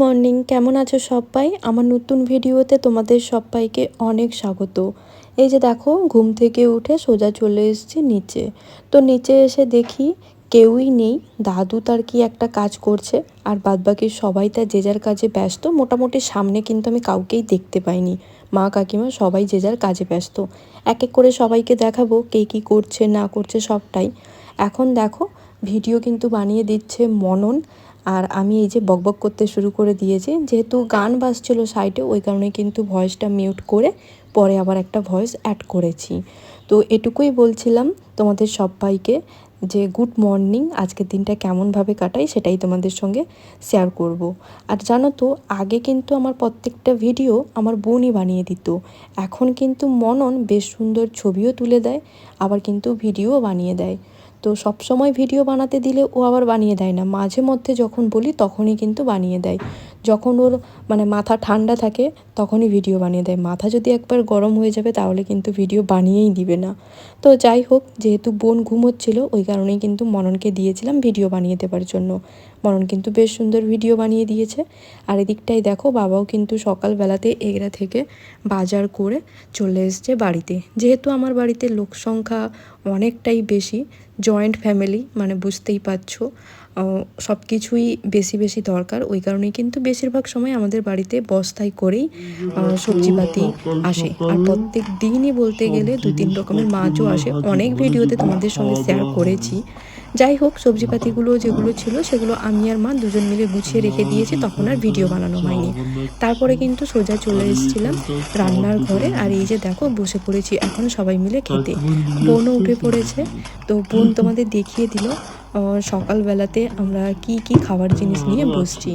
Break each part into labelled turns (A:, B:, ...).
A: Morning, কেমন আছো সবাই? আমার নতুন ভিডিওতে তোমাদের সবাইকে অনেক স্বাগত। এই যে দেখো, ঘুম থেকে উঠে সোজা চলে এসেছি নিচে। তো নিচে এসে দেখি কেউই নেই, দাদু তার কি একটা কাজ করছে, আর বাদবাকি সবাই তার যে যার কাজে ব্যস্ত। মোটামুটি সামনে কিন্তু আমি কাউকেই দেখতে পাইনি। মা, কাকিমা সবাই যে যার কাজে ব্যস্ত। এক এক করে সবাইকে দেখাবো কে কী করছে, না করছে সবটাই। এখন দেখো, ভিডিও কিন্তু বানিয়ে দিচ্ছে মনন। আর আমি এই যে বকবক করতে শুরু করে দিয়েছি, যেহেতু গান বাজছিল সাইডে ওই কারণে কিন্তু ভয়েসটা মিউট করে পরে আবার একটা ভয়েস অ্যাড করেছি। তো এটুকুই বলছিলাম তোমাদের সবাইকে যে গুড মর্নিং, আজকের দিনটা কেমনভাবে কাটাই সেটাই তোমাদের সঙ্গে শেয়ার করব। আর জানো তো, আগে কিন্তু আমার প্রত্যেকটা ভিডিও আমার বোনই বানিয়ে দিত। এখন কিন্তু মনন বেশ সুন্দর ছবিও তুলে দেয়, আবার কিন্তু ভিডিও বানিয়ে দেয়। তো সব সময় ভিডিও বানাতে দিলে ও আবার বানিয়ে দেয় না। মাঝে মধ্যে যখন বলি তখনই কিন্তু বানিয়ে দেয়। যখন ওর মানে মাথা ঠান্ডা থাকে, তখনই ভিডিও বানিয়ে দেয়। মাথা যদি একবার গরম হয়ে যাবে, তাহলে কিন্তু ভিডিও বানিয়েই দিবে না। তো যাই হোক, যেহেতু বোন ঘুমোচ্ছিল, ওই কারণেই কিন্তু মননকে দিয়েছিলাম ভিডিও বানিয়ে দেবার জন্য। মনন কিন্তু বেশ সুন্দর ভিডিও বানিয়ে দিয়েছে। আর এদিকটাই দেখো, বাবাও কিন্তু সকালবেলাতে এগরা থেকে বাজার করে চলে এসছে বাড়িতে। যেহেতু আমার বাড়িতে লোক সংখ্যা অনেকটাই বেশি জয়েন্ট ফ্যামিলি মানে বুঝতেই পারছ। সব কিছুই বেশি বেশি দরকার। ওই কারণেই কিন্তু বেশিরভাগ সময় আমাদের বাড়িতে বস্তায় করেই সবজিপাতি আসে। আর প্রত্যেক দিনই বলতে গেলে দু তিন রকমের মাছও আসে। অনেক ভিডিওতে তোমাদের সঙ্গে শেয়ার করেছি। যাই হোক, সবজিপাতিগুলো যেগুলো ছিল, সেগুলো আমি আর মা দুজন মিলে গুছিয়ে রেখে দিয়েছি। তখন আর ভিডিও বানানো হয়নি। তারপরে কিন্তু সোজা চলে এসেছিলাম রান্নার ঘরে। আর এই যে দেখো, বসে পড়েছি এখন সবাই মিলে খেতে। বোনও উঠে পড়েছে। তো বোন তোমাদের দেখিয়ে দিল। সকালবেলাতে আমরা কি কি খাবার জিনিস নিয়ে বসছি?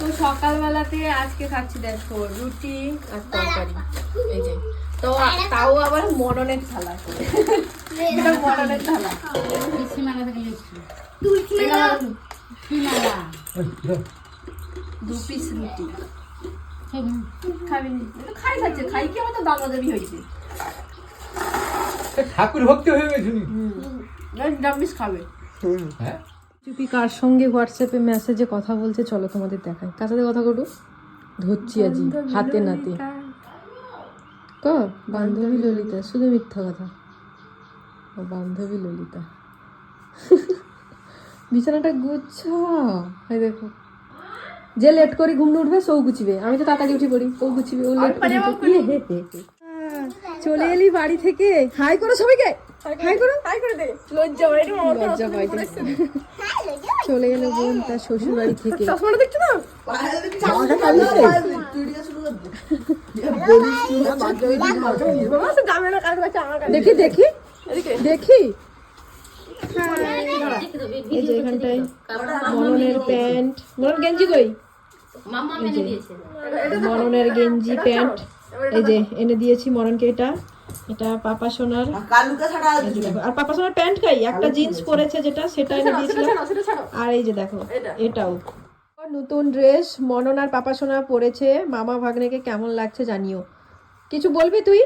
B: তো সকালবেলাতে আজকে খাচ্ছি দেখো রুটি আর তরকারি। এই যে। তো তাও আবার মরণের থালা। এটা মরণের থালা। দু পিস রুটি। খাবি খাই খাচ্ছে। খাই কি আমার তো দামাদামি হয়েছে।
C: ঠাকুর ভক্তি হয়ে গেছে
B: নিরামিষ খাবে।
C: হ্যাঁ?
A: চুপি কার সঙ্গে হোয়াটসঅ্যাপে মেসেজে কথা বলছে চলো তোমাদের দেখাই। কার সাথে কথা কটু ধরছি আজি হাতে নাতে। ক? বান্ধবী ললিতা শুধু মিথ্যা কথা। ও বান্ধবী ললিতা। বিছানাটা গুচ্ছ। এই দেখো। যে লেট করি ঘুম উঠবে সৌ গুছিবে। আমি তো তাড়াতাড়ি উঠে পড়ি ও গুছিবে ও লেট করে। চলে এলি বাড়ি থেকে। হাই করো সবাইকে। চলে গেল বোন তার শ্বশুর বাড়ি থেকে। দেখি দেখি। দেখি। এই যে এখানটায়। মননের প্যান্ট। মনন গেঞ্জি কই? মননের গেঞ্জি প্যান্ট। এই যে এনে দিয়েছি মননকে এটা। এটা পাপা সোনার আর পাপা সোনার প্যান্ট কাই? একটা জিন্স পরেছে যেটা সেটা এনে দিয়েছিলাম। আর এই যে দেখো এটাও। নতুন ড্রেস মনন আর পাপা সোনা পরেছে। মামা ভাগ্নেকে কেমন লাগছে জানিও। কিছু বলবি তুই?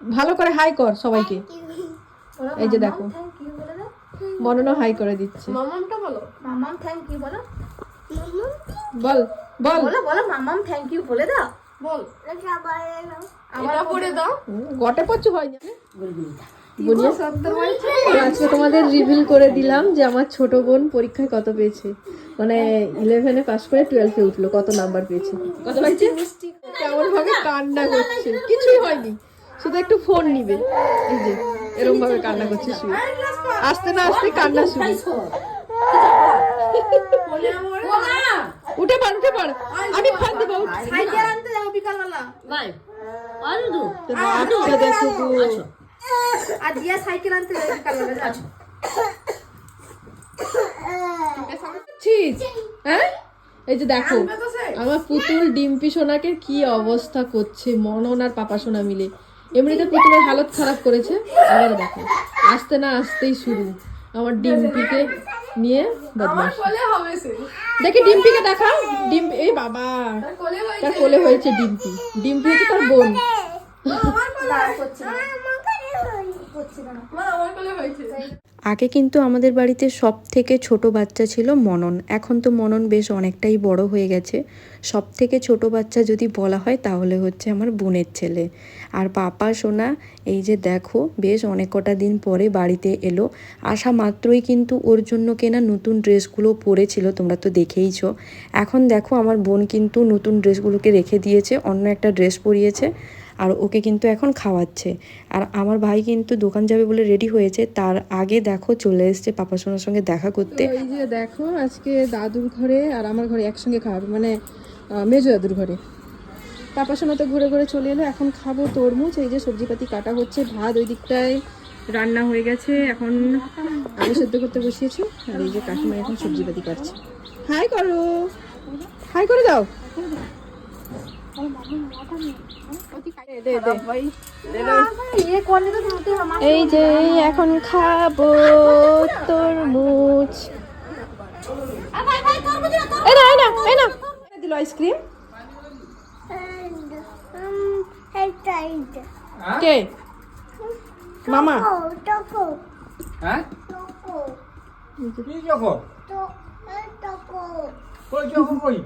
A: ভালো করে হাই কর সবাইকে। এই যে দেখো মননও হাই করে দিচ্ছে।
B: মামামটা বলো।
D: মামাম থ্যাংক ইউ বলো।
A: বল বল।
D: বলো বলো মামাম থ্যাংক ইউ বলে দাও।
B: বল। এটা দাও।
A: আজকে তোমাদের রিভিল করে দিলাম যে আমার ছোট বোন পরীক্ষায় কত পেয়েছে। মানে ইলেভেনে পাস করে টুয়েলভে উঠল কত নাম্বার পেয়েছে। কত পাইছে কেমন ভাবে কান্না করছে। কিছুই হয়নি। শুধু একটু ফোন নিবে। এই যে এরকম ভাবে কান্না করছে শুয়ে। আসতে না আসতে কান্না শুরু। উঠে পার উঠে পার আমি ফোন দিব
B: দেখো।
D: আর দিয়া সাইকেল আনতে যাবে কালকে যাচ্ছ
B: হ্যাঁ? এই যে দেখো আমার পুতুল ডিম্পি সোনাকে কি অবস্থা করছে মনন আর পাপা সোনা মিলে। এমনিতে পুতুলের হালত খারাপ করেছে আবার দেখো আসতে না আসতেই শুরু। আমার ডিম্পিকে নিয়ে বদমাশ। দেখি ডিম্পিকে দেখাও। ডিম্পি এই বাবা। তার কোলে হয়েছে। ডিম্পি। ডিম্পি হচ্ছে তার বোন।
A: আগে কিন্তু আমাদের বাড়িতে সব থেকে ছোট বাচ্চা ছিল মনন। এখন তো মনন বেশ অনেকটাই বড় হয়ে গেছে। সব থেকে ছোট বাচ্চা যদি বলা হয় তাহলে হচ্ছে আমার বোনের ছেলে। আর পাপা, সোনা, এই যে দেখো, বেশ অনেক কটা দিন পরে বাড়িতে এলো। আসা মাত্রই কিন্তু ওর জন্য কেনা নতুন ড্রেসগুলো পরেছিল, তোমরা তো দেখেইছ। এখন দেখো, আমার বোন কিন্তু নতুন ড্রেসগুলোকে রেখে দিয়েছে, অন্য একটা ড্রেস পরিয়েছে। আর ওকে কিন্তু এখন খাওয়াচ্ছে। আর আমার ভাই কিন্তু দোকান যাবে বলে রেডি হয়েছে। তার আগে দেখো চলে এসছে পাপা সোনার সঙ্গে দেখা করতে।
B: এই যে দেখো, আজকে দাদুর ঘরে আর আমার ঘরে একসঙ্গে খাওয়াবে মানে মেজো দাদুর ঘরে। পাপা সোনা তো ঘুরে ঘুরে চলে এলো, এখন খাব তরমুজ। এই যে সবজিপাতি কাটা হচ্ছে, ভাত ওই দিকটায় রান্না হয়ে গেছে। এখন আলু সেদ্ধ করতে বসিয়েছি, আর এই যে কাকিমা এখন সবজিপাতি কাটছে। হাই করো! হাই করে দাও! এই যে এখন খাব তরমুজ। দিল আইসক্রিম? কে? মামা।
C: হ্যাঁ? কি কই কই?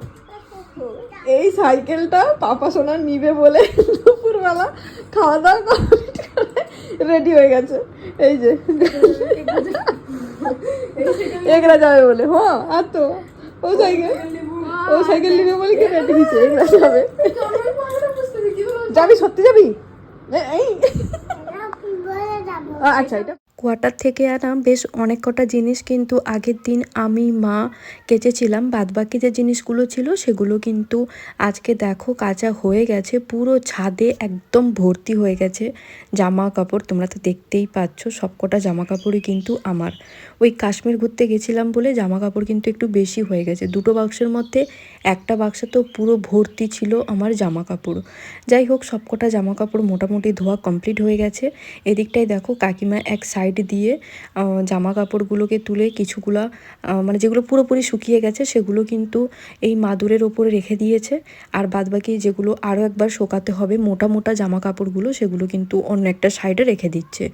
B: এই সাইকেলটা পাপা সোনা নিবে বলে দুপুরবেলা খাওয়া দাওয়া কমপ্লিট করে রেডি হয়ে গেছে। এই যে। এগরা যাবে বলে। হ্যাঁ আর তো। ও সাইকেল ও সাইকেল নিবে বলে কি রেডি দিচ্ছে এগরা যাবে। যাবি? সত্যি যাবি? এই। আচ্ছা এটা
A: কোয়ার্টার থেকে আনা বেশ অনেক কটা জিনিস কিন্তু আগের দিন আমি, মা কেচেছিলাম। বাদবাকি যে জিনিসগুলো ছিল সেগুলো কিন্তু আজকে দেখো কাঁচা হয়ে গেছে, পুরো ছাদে একদম ভর্তি হয়ে গেছে জামা কাপড় তোমরা তো দেখতেই পাচ্ছ সবকটা জামা কাপড়ই কিন্তু আমার। ওই কাশ্মীর ঘুরতে গেছিলাম বলে জামা কাপড় কিন্তু একটু বেশি হয়ে গেছে। দুটো বাক্সের মধ্যে একটা বাক্সে তো পুরো ভর্তি ছিল আমার জামা কাপড় যাই হোক সবকটা জামা কাপড় মোটামুটি ধোয়া কমপ্লিট হয়ে গেছে। এদিকটাই দেখো কাকিমা এক সাইড দিয়ে জামা কাপড়গুলোকে তুলে কিছুগুলা মানে যেগুলো পুরোপুরি শুকিয়ে গেছে সেগুলো কিন্তু এই মাদুরের ওপরে রেখে দিয়েছে। আর বাদবাকি যেগুলো আরও একবার শোকাতে হবে, মোটা মোটা জামা কাপড়গুলো সেগুলো কিন্তু অন্য একটা সাইডে রেখে দিচ্ছে।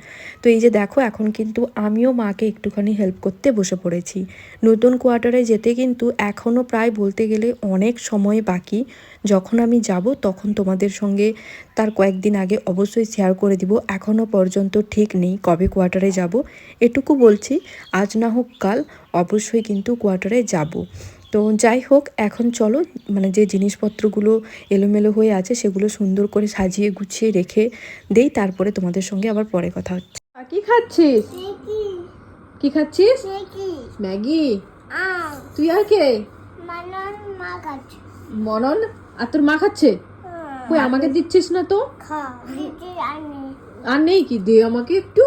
A: তো এই যে দেখো, এখন কিন্তু আমিও মাকে একটুখানি হেল্প করতে বসে পড়েছি। নতুন কোয়ার্টারে যেতে কিন্তু এখনও প্রায় বলতে গেলে অনেক সময় বাকি। যখন আমি যাব তখন তোমাদের সঙ্গে তার কয়েকদিন আগে অবশ্যই শেয়ার করে দিব। এখনও পর্যন্ত ঠিক নেই কবে কোয়ার্টারে যাব। এটুকু বলছি আজ না হোক কাল অবশ্যই কিন্তু কোয়ার্টারে যাব। তো যাই হোক এখন চলো মানে যে জিনিসপত্রগুলো এলোমেলো হয়ে আছে সেগুলো সুন্দর করে সাজিয়ে গুছিয়ে রেখে দেই তারপরে তোমাদের সঙ্গে আবার পরে কথা হচ্ছে।
B: কি খাচ্ছিস? কি খাচ্ছিস? ম্যাগি। তুই আর কে? মনন? আর তোর মা খাচ্ছে? কই আমাকে দিচ্ছিস না তো? আর নেই কি? দে আমাকে একটু।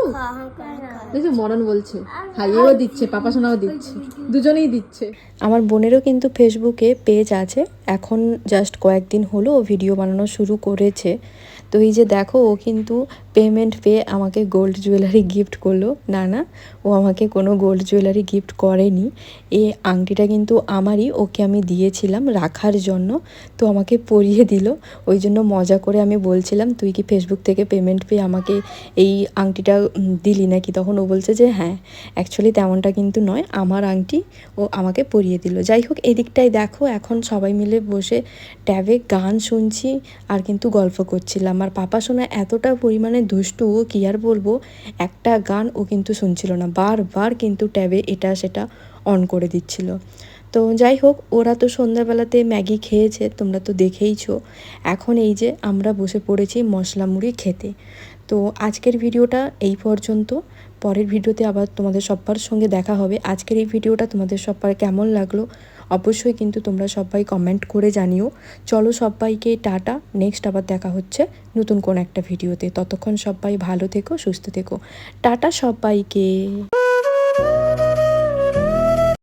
B: দেখো মরণ বলছে। হাইয়েও দিচ্ছে পাপা সোনাও দিচ্ছে। দুজনেই দিচ্ছে।
A: আমার বোনেরও কিন্তু ফেসবুকে পেজ আছে। এখন জাস্ট কয়েকদিন হলো ও ভিডিও বানানো শুরু করেছে। তো এই যে দেখো ও কিন্তু পেমেন্ট পেয়ে আমাকে গোল্ড জুয়েলারি গিফট করল। না না, ও আমাকে কোনো গোল্ড জুয়েলারি গিফট করেনি। এই আংটিটা কিন্তু আমারই, ওকে আমি দিয়েছিলাম রাখার জন্য, তো আমাকে পরিয়ে দিল। ওই জন্য মজা করে আমি বলছিলাম, তুই কি ফেসবুক থেকে পেমেন্ট পেয়ে আমাকে এই আংটিটা দিলি নাকি? তখন ও বলছে যে হ্যাঁ অ্যাকচুয়ালি তেমনটা কিন্তু নয়, আমার আংটি ও আমাকে পরিয়ে দিল। যাই হোক, এদিকটায় দেখো, এখন সবাই মিলে বসে ট্যাবে গান শুনছি, আর কিন্তু গল্প করছিলাম। আর পাপা শোনা এতটা পরিমাণে দুষ্টু কি আর বলব? একটা গান ও কিন্তু শুনছিল না। বারবার কিন্তু ট্যাবে এটা সেটা অন করে দিচ্ছিল। তো যাই হোক, ওরা তো সন্ধ্যাবেলাতে ম্যাগি খেয়েছে, তোমরা তো দেখেইছো। এখন এই যে আমরা বসে পড়েছি মশলা মুড়ি খেতে। তো আজকের ভিডিওটা এই পর্যন্ত। পরের ভিডিওতে আবার তোমাদের সব্বার সঙ্গে দেখা হবে। আজকের এই ভিডিওটা তোমাদের সব্বার কেমন লাগল অবশ্যই কিন্তু তোমরা সবাই কমেন্ট করে জানিও। চলো সবাইকে টাটা নেক্সট আবার দেখা হচ্ছে নতুন কোন একটা ভিডিওতে ততক্ষণ সবাই ভালো থেকো, সুস্থ থেকো। টাটা সবাইকে।